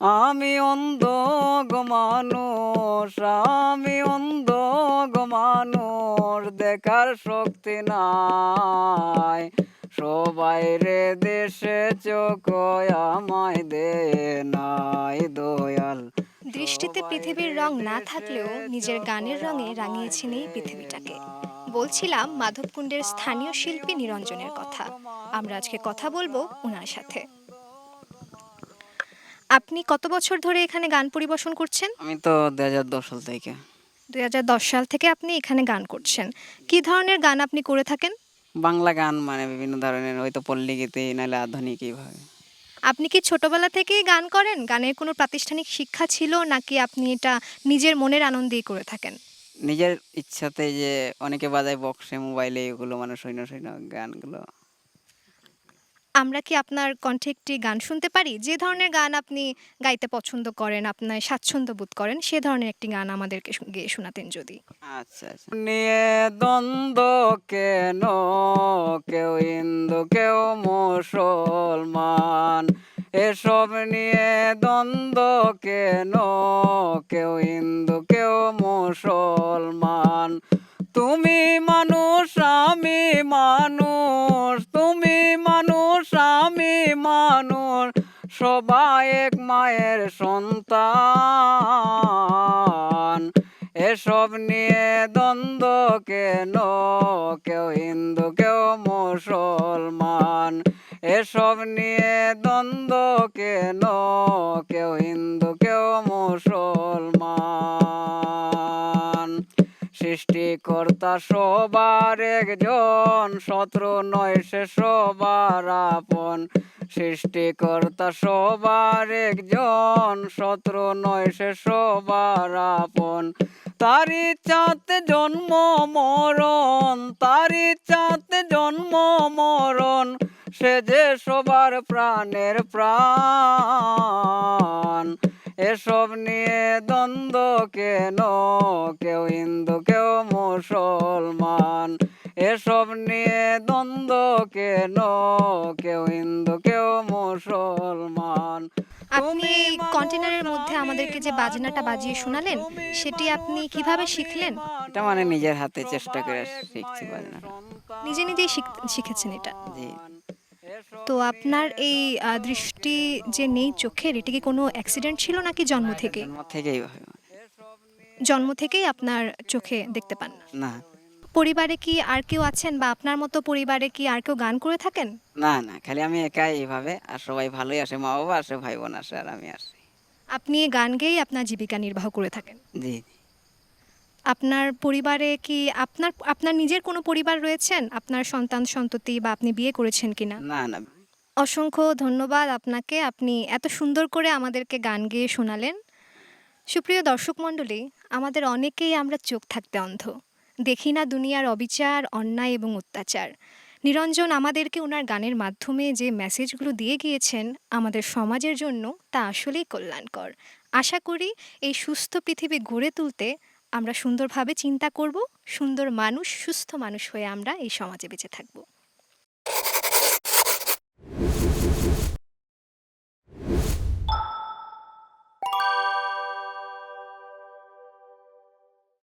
আমি অন্ধ মানুষ আমি অন্ধ মানুষ দেখার শক্তি নাই। সবাই রে দেশে চোখ আমায় দে নাই দয়াল। দৃষ্টিতে পৃথিবীর রং না থাকলেও নিজের গানের রঙে রাঙিয়েছেন এই পৃথিবীটাকে। বলছিলাম মাধবকুণ্ডের স্থানীয় শিল্পী নিরঞ্জনের কথা। আমরা আজকে কথা বলব ওনার সাথে। আপনি কত বছর ধরে এখানে গান পরিবেশন করছেন? আমি তো দু হাজার দশ সাল থেকে। দু হাজার দশ সাল থেকে আপনি এখানে গান করছেন। কি ধরনের গান আপনি করে থাকেন? বাংলা গান মানে বিভিন্ন ধরনের হয়তো পল্লী গীতে নাহলে আধুনিক এইভাবে। আপনি কি ছোটবেলা থেকেই গান করেন? গানের কোনো প্রাতিষ্ঠানিক শিক্ষা ছিল নাকি আপনি এটা নিজের মনের আনন্দেই করে থাকেন? নিজের ইচ্ছাতে যে অনেকে বাজায় বক্সে মোবাইলে এগুলো মানে সৈন্য সৈন্য গানগুলো। আমরা কি আপনার কণ্ঠে একটি গান শুনতে পারি? যে ধরনের গান আপনি গাইতে পছন্দ করেন, আপনার স্বাচ্ছন্দ্য বোধ করেন, সে ধরনের একটি গান আমাদেরকে গেয়ে শোনাতেন যদি। আচ্ছা আচ্ছা। নিয়ে দ্বন্দ্ব কেন? কেউ হিন্দু, কেউ মুসলমান। এসব নিয়ে দ্বন্দ্ব কেন? কেউ হিন্দু, কেউ মুসলমান। তুমি মানুষ, আমি মানুষ আমি মানুষ সবাই এক মায়ের সন্তান। এসব নিয়ে দ্বন্দ্ব কেন? কেউ হিন্দু, কেউ মুসলমান। এসব নিয়ে দ্বন্দ্ব কেন? কেউ হিন্দু, কেউ মুসলমান। সৃষ্টিকর্তা সবার একজন, শত্রু নয় সে সবার আপন। সৃষ্টিকর্তা সবার একজন, শত্রু নয় সে সবার আপন। তারি চাঁদ জন্ম মরণ তারি চাঁদ জন্ম মরণ, সে যে সবার প্রাণের প্রাণ। এসব নিয়ে দ্বন্দ্ব কেন? কেউ হিন্দু কেউ মুসলমান। এসব নিয়ে দ্বন্দ্ব কেন? কেউ হিন্দু কেউ মুসলমান। আপনি কন্টেনারের মধ্যে আমাদেরকে যে বাজনাটা বাজিয়ে শোনালেন সেটি আপনি কীভাবে শিখলেন? এটা মানে নিজের হাতে চেষ্টা করে শিখছি বাজনা নিজে নিজেই শিখ- শিখেছেন এটা। জি। তো আপনার এই দৃষ্টি যে নেই চোখের এটি কি কোনো অ্যাক্সিডেন্ট ছিল নাকি জন্ম থেকে? জন্ম থেকেই জন্ম থেকেই আপনার চোখে দেখতে পান? না। পরিবারে কি আর কেউ আছেন বা আপনার মতো পরিবারে কি আর কেউ গান করে থাকেন? না না খালি আমি একাই এইভাবে আর সবাই ভালোই আসে মা বাবা আসে ভাই বোন আসে আর আমি আসি। আপনি গান গেয়েই আপনার জীবিকা নির্বাহ করে থাকেন? জি। আপনার পরিবারে কি আপনার আপনার নিজের কোনো পরিবার রয়েছেন? আপনার সন্তান সন্ততি বা আপনি বিয়ে করেছেন কিনা? না না অসংখ্য ধন্যবাদ আপনাকে। আপনি এত সুন্দর করে আমাদেরকে গান গেয়ে শোনালেন। সুপ্রিয় দর্শক মণ্ডলী, আমাদের অনেকেই আমরা চোখ থাকতে অন্ধ। দেখি না দুনিয়ার অবিচার, অন্যায় এবং অত্যাচার। নিরঞ্জন আমাদেরকে ওনার গানের মাধ্যমে যে মেসেজগুলো দিয়ে গিয়েছেন আমাদের সমাজের জন্য তা আসলেই কল্যাণকর। আশা করি এই সুস্থ পৃথিবী গড়ে তুলতে আমরা সুন্দরভাবে চিন্তা করব, সুন্দর মানুষ, সুস্থ মানুষ হয়ে আমরা এই সমাজে বেঁচে থাকব।